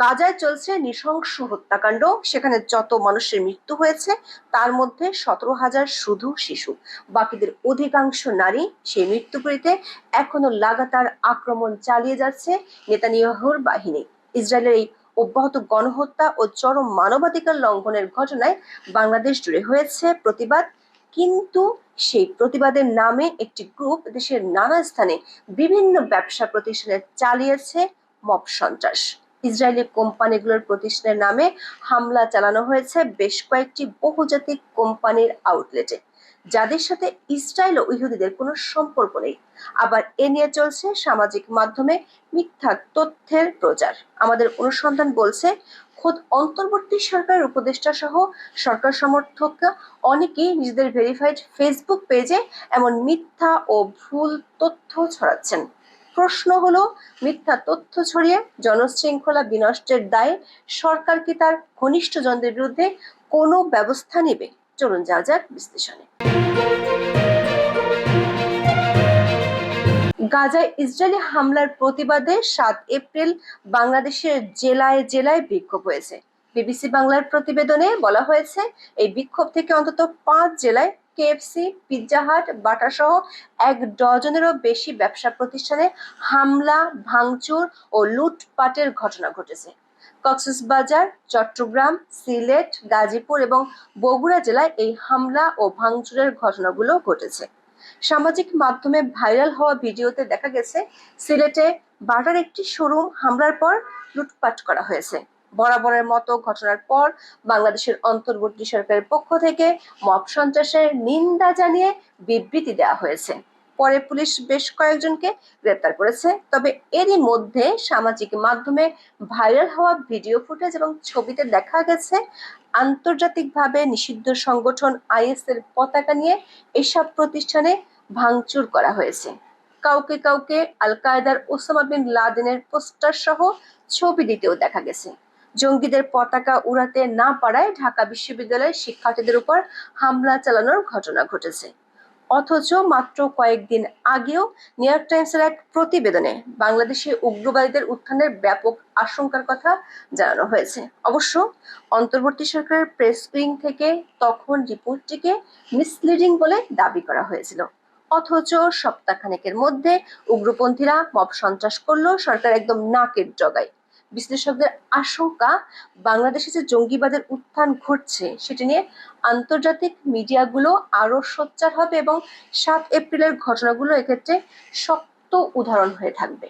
গাজায় চলছে নৃশংস হত্যাকাণ্ড। সেখানে যত মানুষের মৃত্যু হয়েছে, তার মধ্যে সতেরো হাজার শুধু শিশু। বাকিদের অধিকাংশ নারী সেই মৃত্যুপুরীতে এখনও লাগাতার আক্রমণ চালিয়ে যাচ্ছে নেতানিয়াহুর বাহিনী। ইসরায়েলের এই অব্যাহত গণহত্যা ও চরম মানবাধিকার লঙ্ঘনের ঘটনায় বাংলাদেশ জুড়ে হয়েছে প্রতিবাদ। কিন্তু সেই প্রতিবাদের নামে একটি গ্রুপ দেশের নানা স্থানে বিভিন্ন ব্যবসা প্রতিষ্ঠানে চালিয়েছে মব সন্ত্রাস। ইসরায়েলি কোম্পানিগুলোর প্রতিষ্ঠানের নামে হামলা চালানো হয়েছে বেশ কয়েকটি বহুজাতিক কোম্পানির আউটলেটে। যাদের সাথে ইসরায়েল ও ইহুদিদের কোনো সম্পর্ক নেই। আবার এ নিয়ে চলছে সামাজিক মাধ্যমে মিথ্যা তথ্যের প্রচার। আমাদের অনুসন্ধান বলছে, খোদ অন্তর্বর্তী সরকারের উপদেষ্টা সহ সরকার সমর্থক অনেকেই নিজেদের ভেরিফাইড ফেসবুক পেজে এমন মিথ্যা ও ভুল তথ্য ছড়াচ্ছেন। প্রশ্ন হলো, মিথ্যা তথ্য ছড়িয়ে জনশৃঙ্খলা বিনষ্টের দায়ে সরকার কি তার ঘনিষ্ঠ ঘনিষ্ঠজনদের বিরুদ্ধে কোনো ব্যবস্থা নেবে? চলুন যা যাক বিশ্লেষণে। গাজায় ইসরায়েলি হামলার প্রতিবাদে সাত এপ্রিল বাংলাদেশের জেলায় জেলায় বিক্ষোভ হয়েছে। বিবিসি বাংলার প্রতিবেদনে বলা হয়েছে, এই বিক্ষোভ থেকে অন্তত পাঁচ জেলায় কেএফসি পিৎজা হাট বাটা সহ এক ডজনেরও বেশি ব্যবসা প্রতিষ্ঠানে হামলা, ভাঙচুর ও লুটপাটের ঘটনা ঘটেছে। কক্সবাজার চট্টগ্রাম, সিলেট, গাজীপুর এবং বগুড়া জেলায় এই হামলা ও ভাঙচুরের ঘটনাগুলো ঘটেছে। সামাজিক মাধ্যমে ভাইরাল হওয়া ভিডিওতে দেখা গেছে, সিলেটে বাটার একটি শোরুম হামলার পর লুটপাট করা হয়েছে। বরাবরের মতো ঘটনার পর বাংলাদেশের অন্তর্বর্তী সরকারের পক্ষ থেকে মব সন্ত্রাসের নিন্দা জানিয়ে বিবৃতি দেওয়া হয়েছে। পরে পুলিশ বেশ কয়েকজনকে গ্রেপ্তার করেছে, তবে এরই মধ্যে সামাজিক মাধ্যমে ভাইরাল হওয়া ভিডিও ফুটেজ এবং ছবিতে দেখা গেছে, আন্তর্জাতিকভাবে নিষিদ্ধ সংগঠন আইএস এর পতাকা নিয়ে এসব প্রতিষ্ঠানে ভাঙচুর করা হয়েছে। কাউকে কাউকে আল কায়দার ওসামা বিন লাদেনের পোস্টার সহ ছবি দিতেও দেখা গেছে। জঙ্গিদের পতাকা উড়াতে না পারায় ঢাকা বিশ্ববিদ্যালয়ের শিক্ষার্থীদের উপর হামলা চালানোর ঘটনা ঘটেছে। অথচ মাত্র কয়েকদিন আগেও নিউ ইয়র্ক টাইমসের এক প্রতিবেদনে বাংলাদেশে উগ্রবাদীদের উত্থানের ব্যাপক আশঙ্কার কথা জানানো হয়েছে। অবশ্য অন্তর্বর্তী সরকারের প্রেস উইং থেকে তখন রিপোর্টটিকে মিসলিডিং বলে দাবি করা হয়েছিল। অথচ সপ্তাহখানেকের মধ্যে উগ্রপন্থীরা মব সন্ত্রাস করল সরকার একদম নাকের জগায় বিশ্লেষকদের আশঙ্কা, বাংলাদেশে যে জঙ্গিবাদের উত্থান ঘটছে, সেটি নিয়ে আন্তর্জাতিক মিডিয়াগুলো আরও সোচ্চার হবে এবং সাত এপ্রিলের ঘটনাগুলো এক্ষেত্রে শক্ত উদাহরণ হয়ে থাকবে।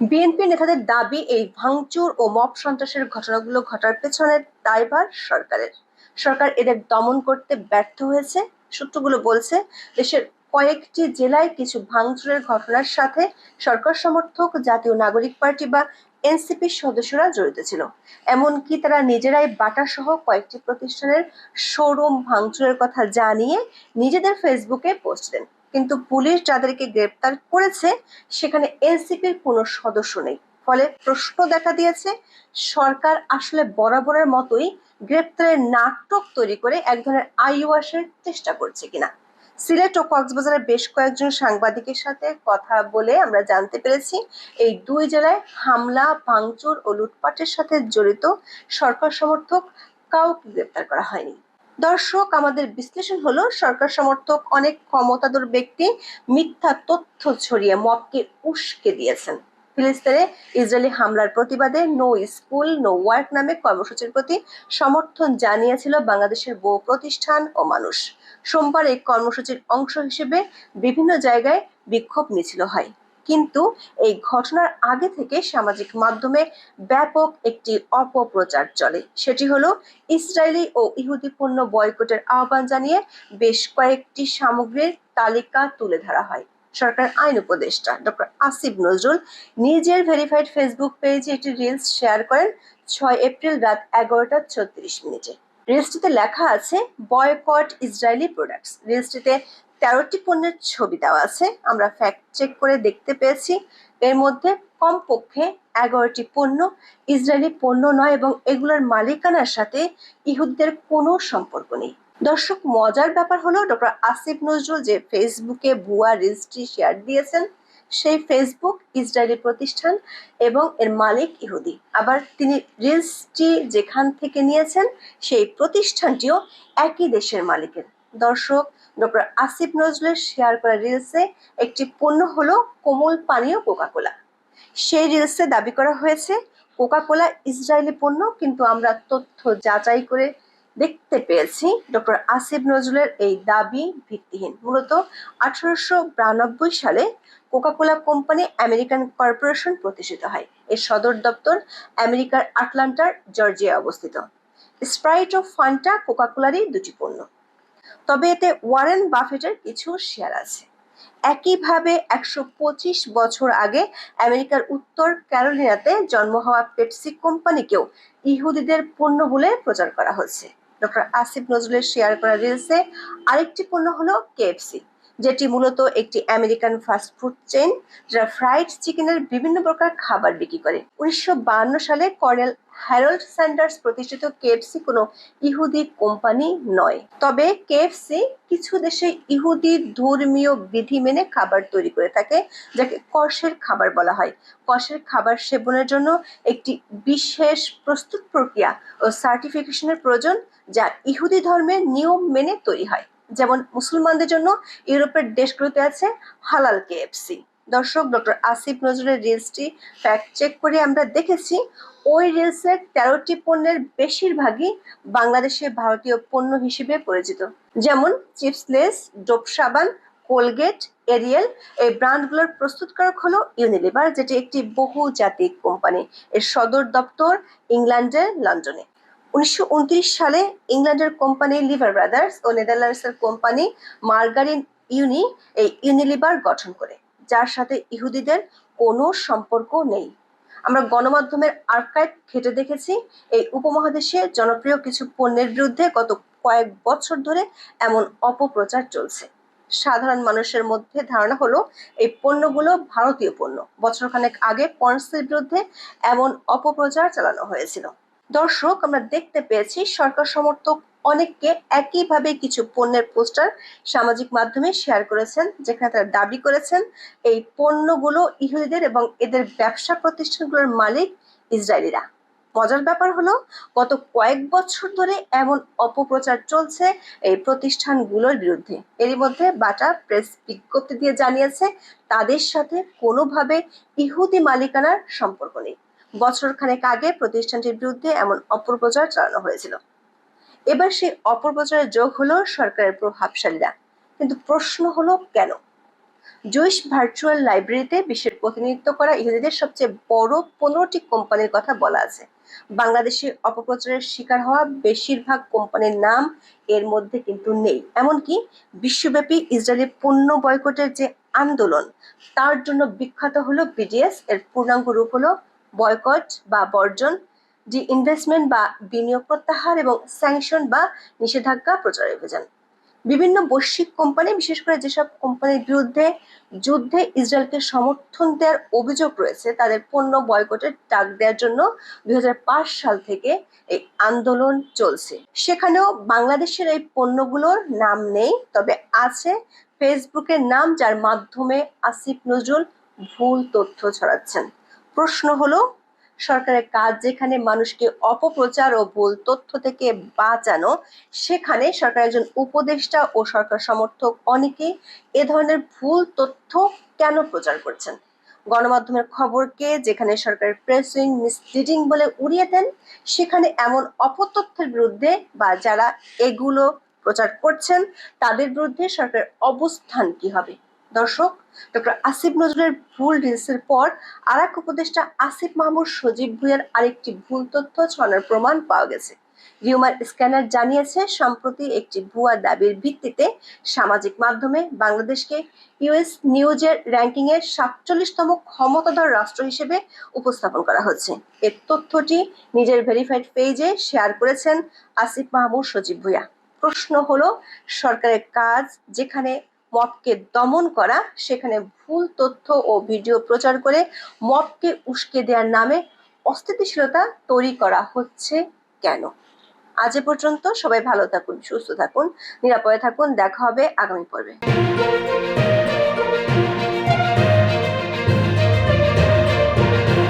বিএনপি নেতাদের দাবি, এই ভাঙচুর ও মব সন্ত্রাসের ঘটনাগুলো ঘটার পেছনে দায়ভার সরকারের। সরকার এদের দমন করতে ব্যর্থ হয়েছে। সূত্রগুলো বলছে, দেশের কয়েকটি জেলায় কিছু ভাঙচুরের ঘটনার সাথে সরকার সমর্থক, জাতীয় নাগরিক পার্টি বা এনসিপির সদস্যরা জড়িত ছিল। এমনকি তারা নিজেরাই বাটা সহ কয়েকটি প্রতিষ্ঠানের শোরুম ভাঙচুরের কথা জানিয়ে নিজেদের ফেসবুকে পোস্ট দেন। কিন্তু পুলিশ যাদেরকে গ্রেপ্তার করেছে, সেখানে এনসিপির কোনো সদস্য নেই। ফলে প্রশ্ন দেখা দিয়েছে, সরকার আসলে বরাবরের মতোই গ্রেপ্তারের নাটক তৈরি করে এক ধরনের আইওয়াসের চেষ্টা করছে কিনা। সিলেট ও কক্সবাজারের বেশ কয়েকজন সাংবাদিকের সাথে কথা বলে আমরা জানতে পেরেছি, এই দুই জেলায় হামলা, ভাঙচুর ও লুটপাটের সাথে জড়িত সরকার সমর্থক কাউকে গ্রেপ্তার করা হয়নি। দর্শক, আমাদের বিশ্লেষণ হলো, সরকার সমর্থক অনেক ক্ষমতাধর ব্যক্তি মিথ্যা তথ্য ছড়িয়ে মবকে উস্কে দিয়েছেন। ফিলিস্তিনে ইসরায়েলি হামলার প্রতিবাদে নো স্কুল নো ওয়ার্ক নামে কর্মসূচির প্রতি সমর্থন জানিয়েছিল বাংলাদেশের বহু প্রতিষ্ঠান ও মানুষ। সোমবার এই কর্মসূচির অংশ হিসেবে বিভিন্ন জায়গায় বিক্ষোভ মিছিল হয়। কিন্তু এই ঘটনার আগে থেকে সামাজিক মাধ্যমে ব্যাপক একটি অপপ্রচার চলে। সেটি হলো ইসরায়েলি ও ইহুদি পণ্য বয়কটের আহ্বান জানিয়ে বেশ কয়েকটি সামগ্রীর তালিকা তুলে ধরা হয়। সরকার আইন উপদেষ্টা। ডক্টর আসিফ নজরুল নিজের ভেরিফাইড ফেসবুক পেজে একটি রিলস শেয়ার করেন ছয় এপ্রিল রাত এগারোটা ছত্রিশ মিনিটে। রিলসটিতে লেখা আছে, বয়কট ইসরায়েলি প্রোডাক্টস রিলসটিতে তেরোটি পণ্যের ছবি দেওয়া আছে। আমরা ফ্যাক্ট চেক করে দেখতে পেয়েছি। এর মধ্যে কমপক্ষে এগারোটি পণ্য ইসরায়েলি পণ্য নয় এবং এগুলোর মালিকানার সাথে ইহুদদের কোনো সম্পর্ক নেই। দর্শক, মজার ব্যাপার হলো ডক্টর আসিফ নজরুল যে ফেসবুকে ভুয়া রিলসটি শেয়ার দিয়েছেন, সেই ফেসবুক ইসরায়েলি প্রতিষ্ঠান এবং এর মালিক ইহুদি। আবার তিনি রিলসটি যেখান থেকে নিয়েছেন, সেই প্রতিষ্ঠানটিও একই দেশের মালিকের। দর্শক, ডক্টর আসিফ নজরুলের শেয়ার করা রিলসে একটি পণ্য হলো কোমল পানীয় কোকাকোলা। সেই রিলসে দাবি করা হয়েছে, কোকাকোলা ইসরায়েলি পণ্য, কিন্তু আমরা তথ্য যাচাই করে দেখতে পেয়েছি ডক্টর আসিফ নজরুলের এই দাবি ভিত্তিহীন। মূলত আঠারোশো বিরানব্বই সালে কোকাকোলা কোম্পানি আমেরিকান কর্পোরেশন প্রতিষ্ঠিত হয়। এর সদর দপ্তর আমেরিকার আটলান্টার জর্জিয়া অবস্থিত। স্প্রাইট ও ফান্টা কোকাকোলারই দুটি পণ্য। তবে এতে ওয়ারেন বাফেটের কিছু শেয়ার আছে। একইভাবে একশো পঁচিশ বছর আগে আমেরিকার উত্তর ক্যারোলিনাতে জন্ম হওয়া পেপসি কোম্পানিকেও ইহুদিদের পণ্য বলে প্রচার করা হচ্ছে। ডক্টর আসিফ নজরুলের শেয়ার করা রিলসে আরেকটি পণ্য হলো কেএফসি যেটি মূলত একটি আমেরিকান ফাস্ট ফুড চেইন যারা ফ্রাইড চিকেনের বিভিন্ন প্রকার খাবার বিক্রি করে। উনিশশো সালে কর্নেল হ্যারল্ড স্যান্ডার্স প্রতিষ্ঠিত কেএফসি কোনো ইহুদি কোম্পানি নয়। তবে কেএফসি কিছু দেশে ইহুদি ধর্মীয় বিধি মেনে খাবার তৈরি করে থাকে, যাকে কষের খাবার বলা হয়। কষের খাবার সেবনের জন্য একটি বিশেষ প্রস্তুত প্রক্রিয়া ও সার্টিফিকেশনের প্রয়োজন যা ইহুদি ধর্মের নিয়ম মেনে তৈরি হয়। যেমন মুসলমানদের জন্য ইউরোপের দেশগুলোতে আছে হালাল কেএফসি দর্শক, ডক্টর আসিফ নজরুলের রিলসটি ফ্যাক্ট চেক করে আমরা দেখেছি, ওই রিলসের তেরোটি পণ্যের বেশিরভাগই বাংলাদেশে ভারতীয় পণ্য হিসেবে পরিচিত। যেমন চিপস লেস, ডোপ সাবান, কোলগেট, এরিয়েল এই ব্র্যান্ডগুলোর প্রস্তুতকারক হলো ইউনিলিভার যেটি একটি বহুজাতিক কোম্পানি। এর সদর দপ্তর ইংল্যান্ডের লন্ডনে। উনিশশো উনত্রিশ সালে ইংল্যান্ডের কোম্পানি লিভার ব্রাদার্স ও নেদারল্যান্ডসের কোম্পানি মার্গারিন ইউনি এই ইউনিলিভার গঠন করে, যার সাথে ইহুদিদের কোনো সম্পর্ক নেই। আমরা গণমাধ্যমের আর্কাইভ ঘেটে দেখেছি, এই উপমহাদেশে জনপ্রিয় কিছু পণ্যের বিরুদ্ধে গত কয়েক বছর ধরে এমন অপপ্রচার চলছে। সাধারণ মানুষের মধ্যে ধারণা হলো, এই পণ্যগুলো ভারতীয় পণ্য। বছরখানেক আগে পন্সের বিরুদ্ধে এমন অপপ্রচার চালানো হয়েছিল। দর্শক, আমরা দেখতে পেয়েছি সরকার সমর্থক অনেককে একইভাবে কিছু পণ্যের পোস্টার সামাজিক মাধ্যমে শেয়ার করেছেন, যেখানে তারা দাবি করেছেন এই পণ্যগুলো ইহুদিদের এবং এদের ব্যবসা প্রতিষ্ঠানগুলোর মালিক ইসরায়েলিরা। মজার ব্যাপার হলো, গত কয়েক বছর ধরে এমন অপপ্রচার চলছে এই প্রতিষ্ঠানগুলোর বিরুদ্ধে। এরই মধ্যে বাটা প্রেস বিজ্ঞপ্তি দিয়ে জানিয়েছে, তাদের সাথে কোনোভাবে ইহুদি মালিকানার সম্পর্ক নেই। বছর খানেক আগে প্রতিষ্ঠানটির বিরুদ্ধে এমন অপপ্রচার চালানো হয়েছিল। এবার সেই অপপ্রচারের যোগ হলো সরকারের প্রভাবশালীরা। কিন্তু প্রশ্ন হলো কেন? জুইশ ভার্চুয়াল লাইব্রেরিতে বিশ্বের প্রতিনিধিত্ব করা ইহুদিদের সবচেয়ে বড় পনেরোটি কোম্পানির কথা বলা আছে। বাংলাদেশে অপপ্রচারের শিকার হওয়া বেশিরভাগ কোম্পানির নাম এর মধ্যে কিন্তু নেই। এমনকি বিশ্বব্যাপী ইসরায়েলি পণ্য বয়কটের যে আন্দোলন, তার জন্য বিখ্যাত হলো বিডিএস এর পূর্ণাঙ্গ রূপ হলো বয়কট বা বর্জন ডি ইনভেস্টমেন্ট বা বিনিয়োগ প্রত্যাহার এবং স্যাংশন বা নিষেধাজ্ঞা প্রচার অভিযান। বিভিন্ন বৈশ্বিক কোম্পানি বিশেষ করে যেসব কোম্পানির বিরুদ্ধে যুদ্ধে ইসরায়েলকে সমর্থন দেওয়ার অভিযোগ রয়েছে, তাদের পণ্য বয়কটের ডাক দেওয়ার জন্য দুই হাজার পাঁচ সাল থেকে এই আন্দোলন চলছে। সেখানেও বাংলাদেশের এই পণ্যগুলোর নাম নেই, তবে আছে ফেসবুকের নাম, যার মাধ্যমে আসিফ নজরুল ভুল তথ্য ছড়াচ্ছেন। প্রশ্ন হলো, সরকারের কাজ যেখানে মানুষকে অপপ্রচার ও ভুল তথ্য থেকে বাঁচানো, সেখানে সরকার একজন উপদেষ্টা ও সরকার সমর্থক অনেকেই এ ধরনের ভুল তথ্য কেন প্রচার করছেন? গণমাধ্যমের খবরকে যেখানে সরকারের প্রেস মিসলিডিং বলে উড়িয়ে দেন, সেখানে এমন অপতথ্যের বিরুদ্ধে বা যারা এগুলো প্রচার করছেন, তাদের বিরুদ্ধে সরকারের অবস্থান কি হবে? দর্শক, ডক্টর আসিফ নজরুলের ভুল রিলসের পর আর এক উপদেষ্টা আসিফ মাহমুদ সজীব ভুইয়ার আরেকটি ভুল তথ্য ছড়ানোর প্রমাণ পাওয়া গেছে। রিউমার স্ক্যানার জানিয়েছে, সম্প্রতি একটি ভুয়া দাবির ভিত্তিতে সামাজিক মাধ্যমে বাংলাদেশকে ইউএস নিউজের র্যাঙ্কিং এর সাতচল্লিশতম ক্ষমতাধর রাষ্ট্র হিসেবে উপস্থাপন করা হচ্ছে। এর তথ্যটি নিজের ভেরিফাইড পেজে শেয়ার করেছেন আসিফ মাহমুদ সজীব ভুইয়া। প্রশ্ন হলো, সরকারের কাজ যেখানে মবকে দমন করা, সেখানে ভুল তথ্য ও ভিডিও প্রচার করে মপকে উস্কে দেওয়ার নামে অস্থিতিশীলতা তৈরি করা হচ্ছে কেন? আজ এ পর্যন্ত সবাই ভালো থাকুন, সুস্থ থাকুন, নিরাপদে থাকুন, দেখা হবে আগামী পর্বে।